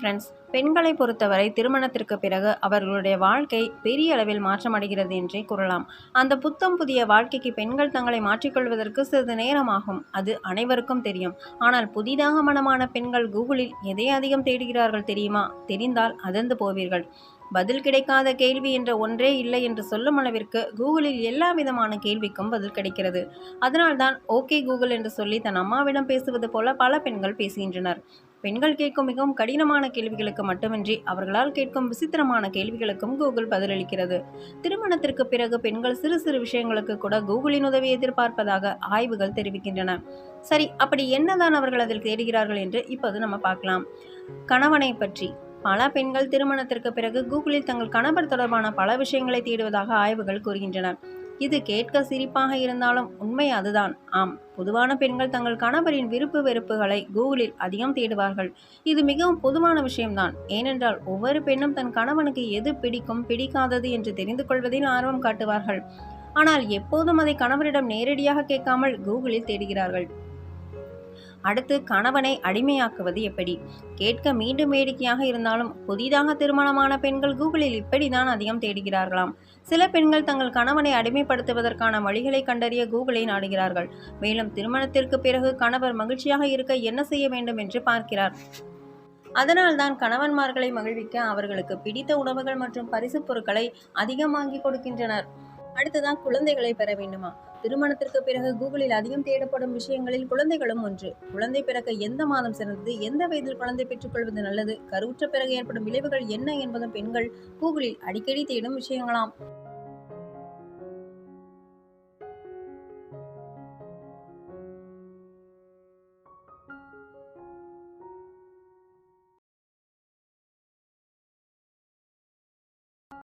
Friends பெண்களை பொறுத்தவரை திருமணத்திற்கு பிறகு அவர்களுடைய வாழ்க்கை பெரிய அளவில் மாற்றமடைகிறது என்றே கூறலாம். அந்த புத்தம் புதிய வாழ்க்கைக்கு பெண்கள் தங்களை மாற்றிக்கொள்வதற்கு சிறிது நேரமாகும். அது அனைவருக்கும் தெரியும். ஆனால் புதிதாக மனமான பெண்கள் கூகுளில் எதை அதிகம் தேடுகிறார்கள் தெரியுமா? தெரிந்தால் அதிர்ந்து போவீர்கள். பதில் கிடைக்காத கேள்வி என்ற ஒன்றே இல்லை என்று சொல்லும் அளவிற்கு கூகுளில் எல்லா விதமான கேள்விக்கும் பதில் கிடைக்கிறது. அதனால்தான் ஓகே கூகுள் என்று சொல்லி தன் அம்மாவிடம் பேசுவது போல பல பெண்கள் பேசுகின்றனர். பெண்கள் கேட்கும் மிகவும் கடினமான கேள்விகளுக்கு மட்டுமின்றி அவர்களால் கேட்கும் விசித்திரமான கேள்விகளுக்கும் கூகுள் பதிலளிக்கிறது. திருமணத்திற்கு பிறகு பெண்கள் சிறு சிறு விஷயங்களுக்கு கூட கூகுளின் உதவி எதிர்பார்ப்பதாக ஆய்வுகள் தெரிவிக்கின்றன. சரி அப்படி என்னதான் அவர்கள் அதில் தேடுகிறார்கள் என்று இப்போது நம்ம பார்க்கலாம். கணவனை பற்றி. பல பெண்கள் திருமணத்திற்கு பிறகு கூகுளில் தங்கள் கணவர் தொடர்பான பல விஷயங்களை தேடுவதாக ஆய்வுகள் கூறுகின்றன. இது கேட்க சிரிப்பாக இருந்தாலும் உண்மை அதுதான். ஆம் பொதுவான பெண்கள் தங்கள் கணவரின் விருப்பு வெறுப்புகளை கூகுளில் அதிகம் தேடுவார்கள். இது மிகவும் பொதுவான விஷயம்தான். ஏனென்றால் ஒவ்வொரு பெண்ணும் தன் கணவனுக்கு எது பிடிக்கும் பிடிக்காதது என்று தெரிந்து கொள்வதில் ஆர்வம் காட்டுவார்கள். ஆனால் எப்போதும் அதை கணவரிடம் நேரடியாக கேட்காமல் கூகுளில் தேடுகிறார்கள். அடுத்து கணவனை அடிமையாக்குவது எப்படி? கேட்க மீண்டும் வேடிக்கையாக இருந்தாலும் புதிதாக திருமணமான பெண்கள் கூகுளில் இப்படிதான் அதிகம் தேடுகிறார்களாம். சில பெண்கள் தங்கள் கணவனை அடிமைப்படுத்துவதற்கான வழிகளை கண்டறிய கூகுளை நாடுகிறார்கள். மேலும் திருமணத்திற்கு பிறகு கணவர் மகிழ்ச்சியாக இருக்க என்ன செய்ய வேண்டும் என்று பார்க்கிறார். அதனால்தான் கணவன்மார்களை மகிழ்விக்க அவர்களுக்கு பிடித்த உணவுகள் மற்றும் பரிசுப் பொருட்களை அதிகம் வாங்கி கொடுக்கின்றனர். அடுத்ததான் குழந்தைகளை பெற வேண்டுமா? திருமணத்திற்கு பிறகு கூகுளில் அதிகம் தேடப்படும் விஷயங்களில் குழந்தைகளும் ஒன்று. குழந்தை பிறக்க எந்த மாதம் சிறந்தது? எந்த வயதில் குழந்தை பெற்றுக்கொள்வது நல்லது? கருவுற்ற பிறகு ஏற்படும் விளைவுகள் என்ன என்பதும் பெண்கள் கூகுளில் அடிக்கடி தேடும் விஷயங்களாம்.